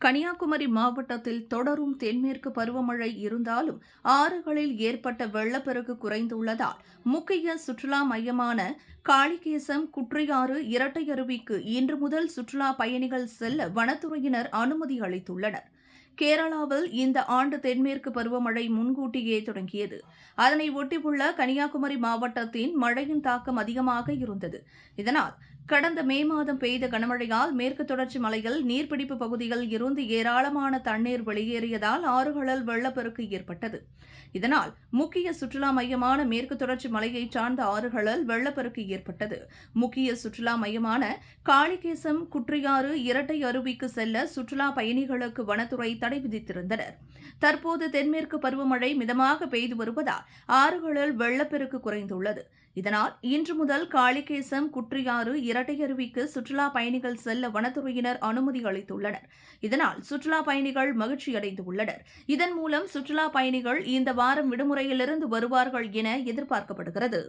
கன்னியாகுமரி மாவட்டத்தில் தொடரும் தென்மேற்கு பருவமழை இருந்தாலும் ஆறுகளில் ஏற்பட்ட வெள்ளப்பெருக்கு குறைந்துள்ளதால் முக்கிய சுற்றுலா மையமான காளிகேசம் குற்றியாறு இரட்டை அருவிக்கு இன்று முதல் சுற்றுலா பயணிகள் செல்ல வனத்துறையினர் அனுமதி அளித்துள்ளனர். கேரளாவில் இந்த ஆண்டு தென்மேற்கு பருவமழை முன்கூட்டியே தொடங்கியது. அதனை ஒட்டியுள்ள கன்னியாகுமரி மாவட்டத்தின் மழையின் தாக்கம் அதிகமாக இருந்தது. இதனால் கடந்த மே மாதம் பெய்த கனமழையால் மேற்கு தொடர்ச்சி மலையில் நீர்பிடிப்பு பகுதியில் இருந்து ஏராளமான தண்ணீர் வெளியேறியதால் ஆறுகளில் வெள்ளப்பெருக்கு ஏற்பட்டது. இதனால் முக்கிய சுற்றுலா மையமான மேற்கு தொடர்ச்சி மலையை சார்ந்த ஆறுகளில் வெள்ளப்பெருக்கு ஏற்பட்டது. முக்கிய சுற்றுலா மையமான காளிகேசம் குற்றியாறு இரட்டை அருவிக்கு செல்ல சுற்றுலா பயணிகளுக்கு வனத்துறை தடை விதித்திருந்தனர். தற்போது தென்மேற்கு பருவமழை மிதமாக பெய்து வருவதால் ஆறுகளில் வெள்ளப்பெருக்கு குறைந்துள்ளது. இதனால் இன்று முதல் காளிகேசம் குற்றியாறு இரட்டை அருவிக்கு சுற்றுலா பயணிகள் செல்ல வனத்துறையினர் அனுமதி அளித்துள்ளனர். இதனால் சுற்றுலா பயணிகள் மகிழ்ச்சியடைந்துள்ளனர் இதன் மூலம் சுற்றுலா பயணிகள் இந்த வாரம் விடுமுறையிலிருந்து வருவார்கள் என எதிர்பார்க்கப்படுகிறது.